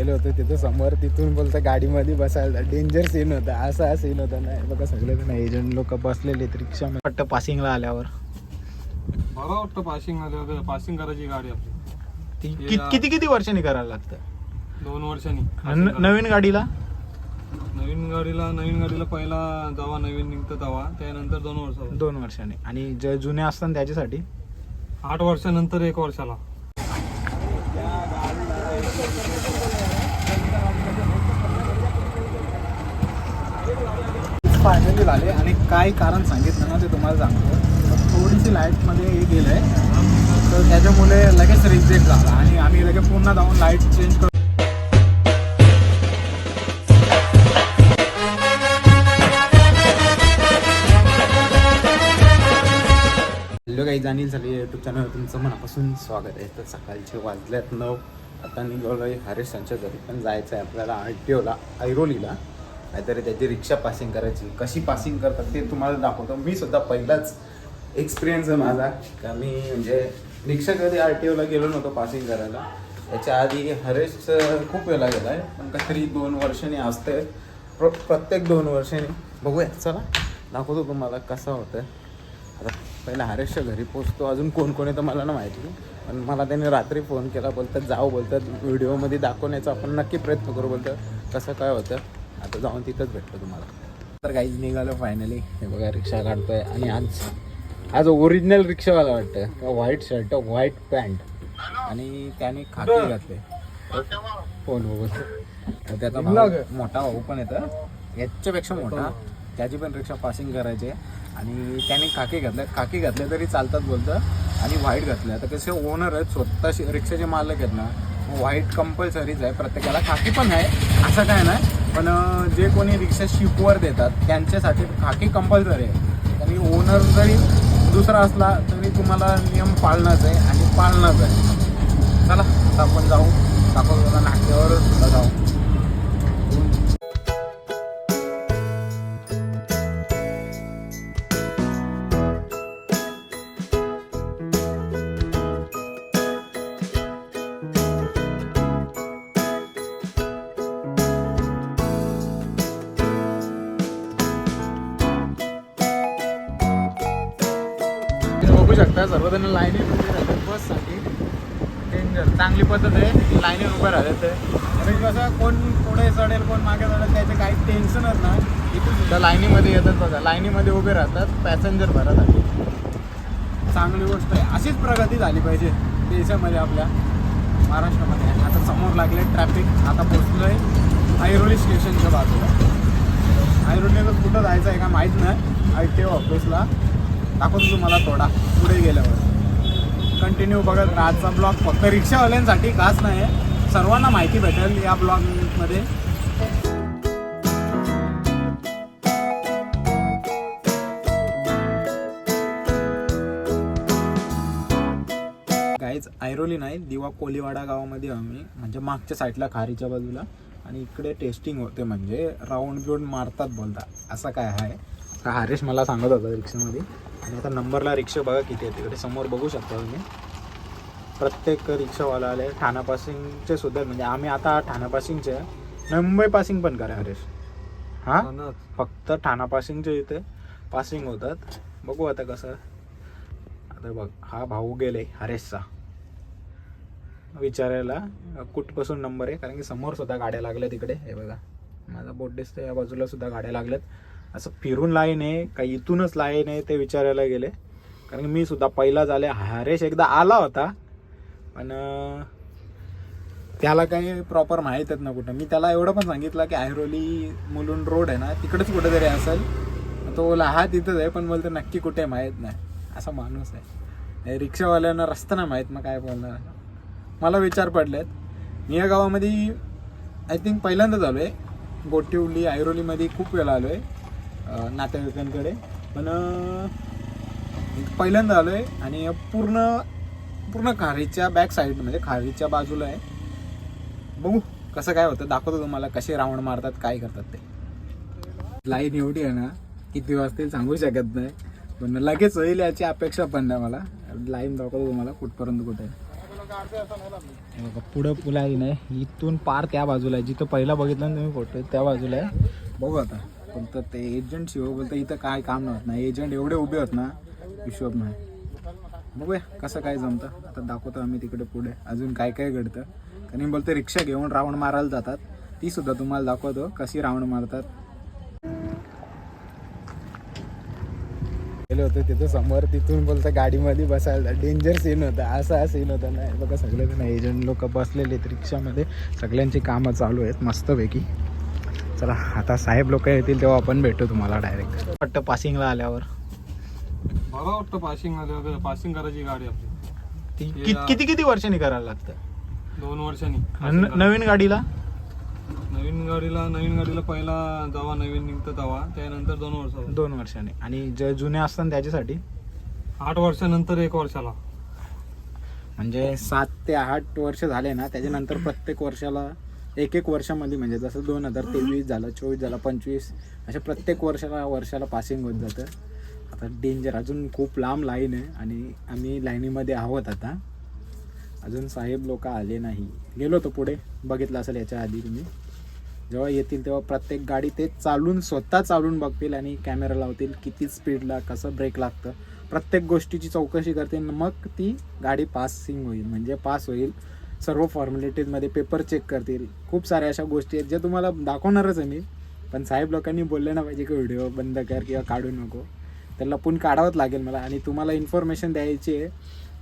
गेलो होतो तिथं समोर तिथून बोलतं गाडीमध्ये बसायला. डेंजर सीन होता. असा सीन होता. नाही बघा सगळे जण एजंट लोक बसलेले रिक्षा वाटतं पासिंगला आल्यावर. मला वाटतं पासिंग आलं पासिंग करायची गाडी आपली. ती ना- किती किती वर्षांनी करायला लागतं? दोन वर्षांनी. न- नवीन गाडीला? नवीन गाडीला नवीन गाडीला पहिला जेव्हा नवीन निघतं तेव्हा. त्यानंतर दोन वर्ष दोन वर्षांनी. आणि जे जुने असतात त्याच्यासाठी? आठ वर्षानंतर एक वर्षाला. फायनली झाले आणि काय कारण सांगितलं ना ते तुम्हाला सांगतो. थोडीशी लाईटमध्ये हे गेलं आहे तर त्याच्यामुळे लगेच रिजेक्ट झाला आणि आम्ही लगेच पुन्हा जाऊन लाइट चेंज करू. हॅलो काही जाणील झाली यूट्यूब चॅनल तुमचं मनापासून स्वागत आहे. तर सकाळचे वाजल्यात नऊ. आता निघालो आहे हरेश यांच्या घरी. पण जायचं आहे आपल्याला आर टी ओला ऐरोलीला. काहीतरी त्याची रिक्षा पासिंग करायची. कशी पासिंग करतात ते तुम्हाला दाखवतो. मी सुद्धा पहिलाच एक्सपिरियन्स आहे माझा. का मी म्हणजे रिक्षा कधी आर टी ओला गेलो नव्हतो पासिंग करायला. त्याच्या आधी हरेश खूप वेळा गेला आहे पण काहीतरी दोन वर्षांनी असते प्र प्रत्येक दोन वर्षांनी. बघूया चला. दाखवतो तुम्हाला कसं होतं आता पहिला हरेशच्या घरी पोचतो. अजून कोण कोण आहे तर मला ना माहिती. पण मला त्याने रात्री फोन केला. बोलतात जाऊ बोलतात. व्हिडिओमध्ये दाखवण्याचा आपण नक्की प्रयत्न करू. बोलतात कसं काय होतं? आता जाऊन तिथंच भेटतो तुम्हाला. तर काहीच निघालं फायनली हे बघा रिक्षा काढतोय आणि आज आज ओरिजिनल रिक्षावाला वाटतं व्हाईट शर्ट व्हाईट पॅन्ट आणि त्याने खाकी घातले. फोन बघून. त्याचा मोठा भाऊ पण येतं याच्यापेक्षा मोठा. त्याची पण रिक्षा पासिंग करायची. आणि त्याने खाकी घातल्या खाकी घातल्या तरी चालतात बोलतं. आणि व्हाईट घातल्या आता कसे ओनर आहेत स्वतः रिक्षाचे मालक आहेत ना व्हाईट कंपल्सरीच आहे प्रत्येकाला खाकी पण आहे असं काय नाही. पण जे कोणी रिक्षा शिपवर देतात त्यांच्यासाठी खाकी कंपल्सरी आहे. आणि ओनर जरी दुसरा असला तरी तुम्हाला नियम पाळणंच आहे आणि पाळणंच आहे. चला आता आपण जाऊ. आपण नाट्यावर सुद्धा जाऊ. शकता. सर्वजण लाईनीत उभे राहतात बससाठी. डेंजर चांगली पद्धत आहे. लाईनीत उभे राहतात आणि कसं कोण पुढे चढेल कोण मागे चढेल त्याचे काही टेन्शनच नाही. इथून सुद्धा लाईनीमध्ये येतात बघा. लाईनीमध्ये उभे राहतात. पॅसेंजर भरासाठी चांगली गोष्ट आहे. अशीच प्रगती झाली पाहिजे देशामध्ये आपल्या महाराष्ट्रामध्ये. आता समोर लागले ट्रॅफिक आता पोचलो आहे ऐरोली स्टेशनच्या बाजूला. ऐरोलीला कुठं जायचं आहे का माहीत नाही. आय टी ऑफिसला दाखवतो तुम्हाला थोडा पुढे गेल्यावर. कंटिन्यू बघत आजचा ब्लॉग फक्त रिक्षावाल्यांसाठी खास नाही आहे सर्वांना माहिती भेटेल या ब्लॉगमध्ये काहीच ऐरोली नाही दिवा कोलीवाडा गावामध्ये आम्ही म्हणजे मागच्या साईडला खारीच्या बाजूला. आणि इकडे टेस्टिंग होते म्हणजे राऊंड बिऊंड मारतात बोलता असं काय आहे? का हरेश मला सांगत होता रिक्षामध्ये. आणि आता नंबरला रिक्षा बघा किती आहे तिकडे. समोर बघू शकता तुम्ही. प्रत्येक रिक्षावाला आले ठाणा पासिंगचे सुद्धा म्हणजे आम्ही आता ठाणा पासिंगचे. मुंबई पासिंग पण करा हरेश. हां? अनंत. फक्त ठाणा पासिंगच्या इथे पासिंग होतात. बघू आता कसं. आता बघ हा भाऊ गेले हरेशचा. विचारायला कुठपासून नंबर आहे? कारण की समोर सुद्धा गाड्या लागल्या तिकडे. हे बघा. माझा बोट दिसतोय या बाजूला सुद्धा गाड्या लागल्यात. असं फिरून लाईन आहे का इथूनच लाईन आहे ते विचारायला गेले. कारण मी सुद्धा पहिला झाले हरेश एकदा आला होता. पण त्याला काही प्रॉपर माहीतच ना कुठं. मी त्याला एवढं पण सांगितलं की ऐरोली मुलुंड रोड आहे ना तिकडेच कुठेतरी असेल. तो बोला हा तिथंच आहे पण बोलतो नक्की कुठे माहीत नाही. असा माणूस आहे. रिक्षावाल्यांना रस्ता नाही माहीत मग काय बोलणार. मला विचार पडलेत. मी या गावामध्ये आय थिंक पहिल्यांदाच आलो आहे गोटिवली ऐरोलीमध्ये खूप वेळा आलो आहे नातेवाईकांकडे. पण पहिल्यांदा आलो आहे आणि पूर्ण पूर्ण खारीच्या बॅक साईड म्हणजे खारीच्या बाजूला आहे. बघू कसं काय होतं. दाखवतो तुम्हाला कसे राऊंड मारतात काय करतात ते. लाईन एवढी आहे ना किती वाजतील सांगू शकत नाही. पण लगेच होईल याची अपेक्षा पण नाही मला. लाईन दाखवतो तुम्हाला कुठपर्यंत कुठे बघा पुढं पुल आहे नाही इथून पार त्या बाजूला आहे. जिथं पहिला बघितलं ना तुम्ही फोटो त्या बाजूला आहे. बघू आता. पण तर ते एजंट शिव बोलतं इथं काय काम नव्हत ना. एजंट एवढे उभे होत ना हिशोब नाही. बघूया कसं काय जमतं. आता दाखवतो आम्ही तिकडे पुढे. अजून काय काय घडतं. कारण बोलते रिक्षा घेऊन राऊंड मारायला जातात. ती सुद्धा तुम्हाला दाखवतो कशी राऊंड मारतात. गेलो होतो तिथं समोर तिथून बोलतं गाडीमध्ये बसायला डेंजर सीन होता. असा सीन होता नाही बघा सगळे जण एजंट लोक बसलेले आहेत रिक्षामध्ये. सगळ्यांची कामं चालू आहेत मस्तपैकी. चला आता साहेब लोक येतील तेव्हा आपण भेटू तुम्हाला डायरेक्ट वाटतं पासिंगला आल्यावर. बघा वाटतं पासिंग आलं पासिंग करायची गाडी आपली. ती किती किती वर्षांनी करायला लागतं? दोन वर्षांनी. आणि न- नवीन गाडीला? नवीन गाडीला नवीन गाडीला पहिला जेव्हा नवीन निघतं तेव्हा त्यानंतर दोन वर्षाला दोन वर्षांनी. आणि जे जुने असतात त्याच्यासाठी? आठ वर्षानंतर एक वर्षाला. म्हणजे सात ते आठ वर्ष झाले ना त्याच्यानंतर प्रत्येक वर्षाला एक एक वर्षामध्ये म्हणजे जसं दोन हजार तेवीस झालं चोवीस झालं पंचवीस अशा प्रत्येक वर्षाला वर्षाला पासिंग होत जातं. आता डेंजर अजून खूप लांब लाईन आहे आणि आम्ही लाईनीमध्ये आहोत आता. अजून साहेब लोक आले नाही. गेलो होतो पुढे बघितलं असेल याच्या आधी तुम्ही. जेव्हा येतील तेव्हा प्रत्येक गाडी ते चालून स्वतः चालून बघतील आणि कॅमेरा लावतील किती स्पीडला कसं ब्रेक लागतं. प्रत्येक गोष्टीची चौकशी करतील मग ती गाडी पासिंग होईल. म्हणजे पास होईल. सर्व फॉर्मॅलिटीजमध्ये पेपर चेक करतील. खूप साऱ्या अशा गोष्टी आहेत ज्या तुम्हाला दाखवणारच आहे मी. पण साहेब लोकांनी बोलले ना पाहिजे की व्हिडिओ बंद कर किंवा काढू नको. तर लपून काढावंच लागेल मला. आणि तुम्हाला इन्फॉर्मेशन द्यायची आहे.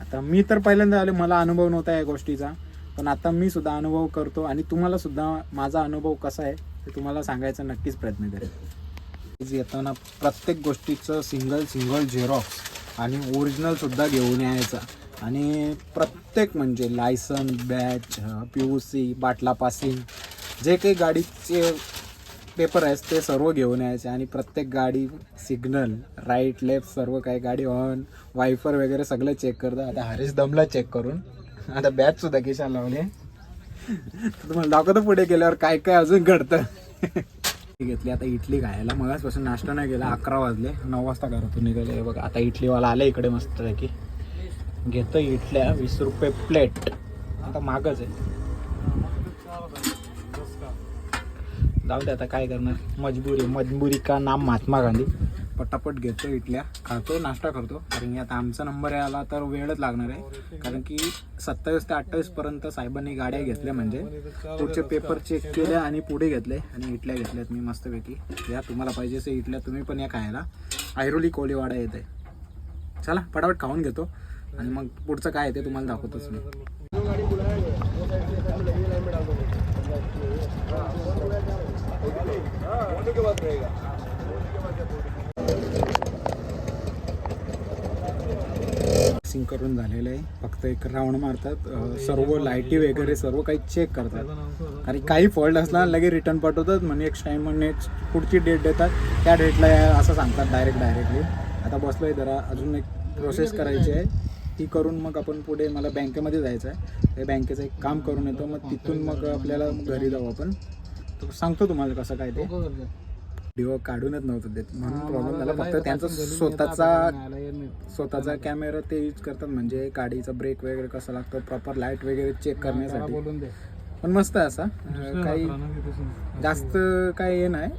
आता मी तर पहिल्यांदा आले मला अनुभव नव्हता या गोष्टीचा. पण आता मी सुद्धा अनुभव करतो आणि तुम्हाला सुद्धा माझा अनुभव कसा आहे ते तुम्हाला सांगायचा नक्कीच प्रयत्न करेल येताना प्रत्येक गोष्टीचं सिंगल सिंगल झेरॉक्स आणि ओरिजिनल सुद्धा घेऊन यायचा. आणि प्रत्येक म्हणजे licence badge P U C बाटला पासिंग जे काही गाडीचे पेपर आहेत ते सर्व घेऊन यायचे आणि प्रत्येक गाडी सिग्नल राईट लेफ्ट सर्व काही गाडी ऑन वायफर वगैरे सगळं चेक करतं आता हरीश दमला चेक करून. आता बॅच सुद्धा केशाला लावले. तर तुम्हाला दाखवतो पुढे गेल्यावर काय काय अजून घडतं. घेतली आता इडली खायला. मगाचपासून नाश्ता नाही केला. अकरा वाजले. नऊ वाजता घरातून निघाले. बघा आता इडलीवाला आले इकडे मस्त की घेतो इटल्या वीस रुपये प्लेट आता मागच आहे. जाऊ दे आता काय करणार. मजबुरी मजबुरी का नाम महात्मा गांधी. पटापट घेतो इटल्या खातो नाश्ता करतो. कारण की आता आमचा नंबर आला तर वेळच लागणार आहे. कारण की सत्तावीस ते अठ्ठावीस पर्यंत साहेबांनी गाड्या घेतल्या म्हणजे पुढचे पेपर चेक केले आणि पुढे घेतले आणि इडल्या घेतल्यात. मी मस्तपैकी. या तुम्हाला पाहिजे असे इटल्या तुम्ही पण या खायला. ऐरोली कोळीवाडा येत. आहे चला पटापट खाऊन घेतो. आणि मग पुढचं काय आहे ते तुम्हाला दाखवतोच मी. सिंग करून झालेलं आहे. फक्त एक राऊंड मारतात सर्व लाईटी वगैरे सर्व काही चेक करतात. आणि काही फॉल्ट असला लगेच रिटर्न पाठवतात. म्हणजे नेक्स्ट टाइम मग नेक्स्ट पुढची डेट देतात. त्या डेटला असं सांगतात डायरेक्ट डायरेक्टली आता बसलो आहे जरा अजून एक प्रोसेस करायची आहे. ती करून मग आपण पुढे मला बँकेमध्ये जायचं आहे. ते बँकेचं एक काम करून येतो. मग तिथून मग आपल्याला घरी जाऊ आपण. सांगतो तुम्हाला कसं काय ते. व्हिडिओ काढूनच नव्हतं देत म्हणून प्रॉब्लेम झाला. फक्त त्यांचा स्वतःचा स्वतःचा कॅमेरा ते यूज करतात. म्हणजे गाडीचा ब्रेक वगैरे कसा लागतो? प्रॉपर लाइट वगैरे चेक करण्यासाठी. पण मस्त आहे असा. काही जास्त काही हे नाही.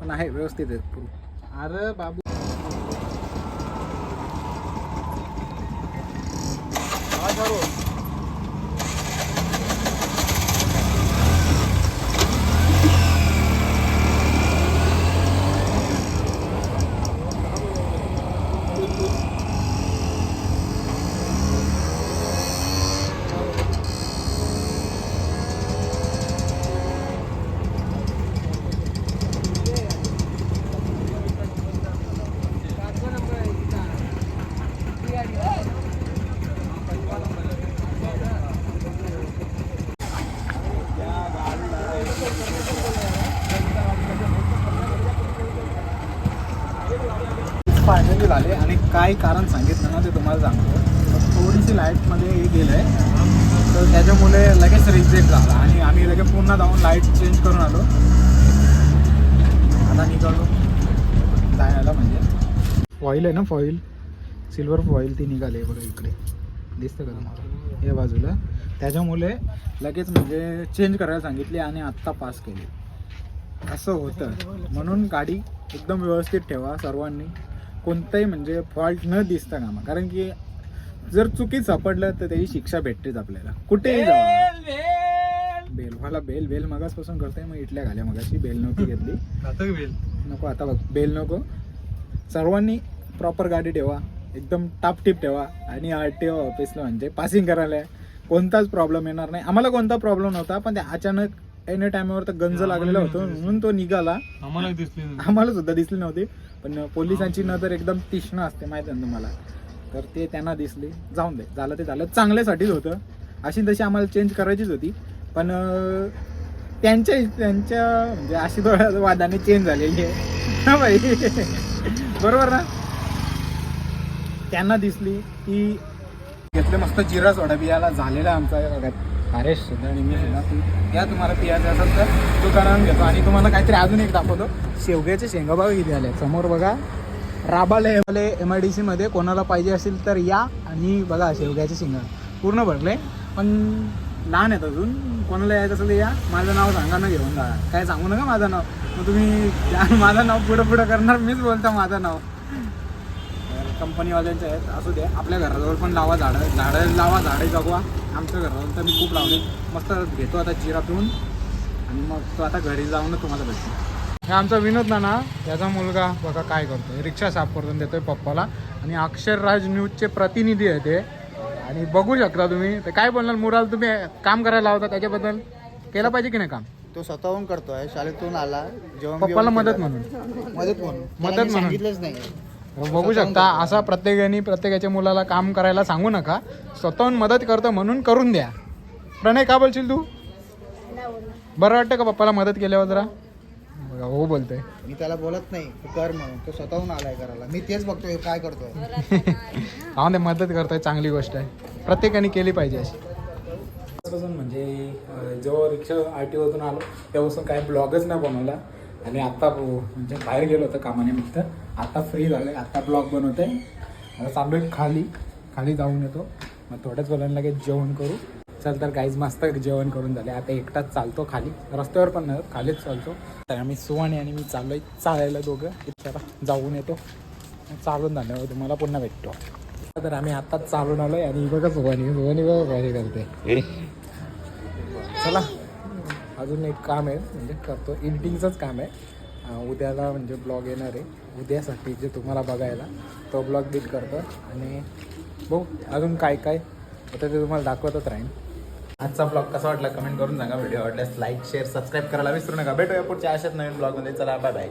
पण आहे व्यवस्थित आहे अरे बाबू. फायनली झाले आणि काय कारण सांगितलं ना ते तुम्हाला सांगतो. थोडीशी लाईटमध्ये हे गेलं आहे तर त्याच्यामुळे लगेच रिजेक्ट झाला आणि आम्ही लगेच पुन्हा जाऊन लाइट चेंज करून आलो. आता निघालो. जायला म्हणजे. फॉईल आहे ना फॉईल सिल्वर फॉईल ती निघाली आहे बघा इकडे. दिसतं का तुम्हाला? हे बाजूला. त्याच्यामुळे लगेच म्हणजे चेंज करायला सांगितली आणि आत्ता पास केली. असं होतं. म्हणून गाडी एकदम व्यवस्थित ठेवा सर्वांनी. कोणताही म्हणजे फॉल्ट न दिसता कामा कारण की जर चुकीत सापडलं तर त्याची शिक्षा भेटतेच आपल्याला. कुठेही जावा बेल मला बेल बेल मगासपासून करतोय मग इटल्या घाल्या मगाशी बेल नव्हती घेतली. घातक बेल? नको आता बघ बेल नको. सर्वांनी प्रॉपर गाडी ठेवा एकदम टापटीप ठेवा आणि आर टी ओ ऑफिसला म्हणजे पासिंग करायला कोणताच प्रॉब्लेम येणार नाही. आम्हाला कोणता प्रॉब्लेम नव्हता पण ते अचानक एनी टायमावर तर गंज लागलेला होतो म्हणून तो निघाला. आम्हाला दिसली नाही. आम्हाला सुद्धा दिसली नव्हती. पण पोलिसांची नजर एकदम तीक्ष्ण असते माहिती आहे ना तुम्हाला? तर ते त्यांना दिसले. जाऊन दे. झालं ते झालं. चांगल्यासाठीच होतं. अशी तशी आम्हाला चेंज करायचीच होती. पण त्यांच्या त्यांच्या म्हणजे अशी थोड्या वादाने चेंज झालेली आहे. हा भाई बरोबर ना? त्यांना दिसली की घेतले मस्त जिरा सोडा बियाला झालेला आमचा हरेश सुद्धा आणि मी सुद्धा या तुम्हाला पियाचं असेल तर दुकानात घेतो. आणि तुम्हाला काहीतरी अजून एक दाखवतो. शेवग्याचे शेंगा बघा किती आले. समोर बघा राबाले एम आय डी सीमध्ये कोणाला पाहिजे असेल तर या आणि बघा शेवग्याचे शेंगा. पूर्ण भरले पण लहान आहेत अजून. कोणाला यायचं असेल तर या. माझं नाव सांगा ना घेऊन जा. काय सांगू नका माझं नाव. मग तुम्ही माझं नाव पुढं पुढं करणार. मीच बोलतो माझं नाव. कंपनीवाल्यांचे आहेत. असू द्या आपल्या घराजवळ पण लावा झाडं. झाडं लावा झाडे जगवा. आमच्या तर मी खूप लावले. मस्त घेतो आता जिरा पिऊन. आणि मग तो आता घरी जाऊनच तुम्हाला भेटतो. हे आमचा विनोद नाना त्याचा मुलगा बघा काय करतोय. रिक्षा साफ करून देतोय पप्पाला. आणि अक्षरराज न्यूजचे प्रतिनिधी आहे ते. आणि बघू शकता तुम्ही. तर काय बोलणार मुराल तुम्ही काम करायला लावता त्याच्याबद्दल? केलं पाहिजे की नाही काम? तो स्वतःहून करतोय शाळेतून आला. जेवण पप्पाला मदत. म्हणून. मदत म्हणून. मदत म्हणून. सांगितलंच नाही. बघू शकता असा प्रत्येकाने प्रत्येकाच्या मुलाला काम करायला सांगू नका. स्वतःहून मदत करतो म्हणून करून द्या. प्रणय का बोलशील तू? बरं वाटतं का पप्पाला मदत केल्यावर जरा? बघा हो बोलतोय. मी त्याला बोलत नाही तू कर म्हणून. तो स्वतःहून आलाय करायला. मी तेच बघतोय काय करतोय. हा ते मदत करतोय चांगली गोष्ट आहे. प्रत्येकाने केली पाहिजे अशी. पासून म्हणजे जेव्हा रिक्षा आर टी ओतून आलो तेव्हापासून काय ब्लॉगच नाही बनवला. आणि आत्ता म्हणजे बाहेर गेलो होतो कामानिमित्त. आता फ्री झालं आत्ता ब्लॉग बनवते. आता चाललो आहे खाली. खाली जाऊन येतो. मग थोड्याच वेळाने लगेच जेवण करू. चल तर काहीच मस्त जेवण करून झाले. आता एकटाच चालतो खाली. रस्त्यावर पण नाही खालीच चालतो. तर आम्ही सुवाणी आणि मी चाललोय चालायला दोघं. चला जाऊन येतो. चालून झाल्यावर तुम्हाला पुन्हा भेटतो. तर आम्ही आत्ताच चालून आलोय आणि बघा सुवाणी सुवाणी बघा काय करते. चला. अजून एक काम आहे. म्हणजे करतो. एडिटिंगचंच काम आहे. उद्याला म्हणजे ब्लॉग येणार आहे. उद्यासाठी जे तुम्हाला बघायला तो ब्लॉग बीट करतो आणि बघू अजून काय काय. आता ते तुम्हाला दाखवतच राहीन. आजचा ब्लॉग कसा वाटला कमेंट करून सांगा. व्हिडिओ आवडल्यास लाईक शेअर सबस्क्राईब करायला विसरू नका. भेटूया पुढच्या अशाच नवीन ब्लॉगमध्ये. चला बाय बाय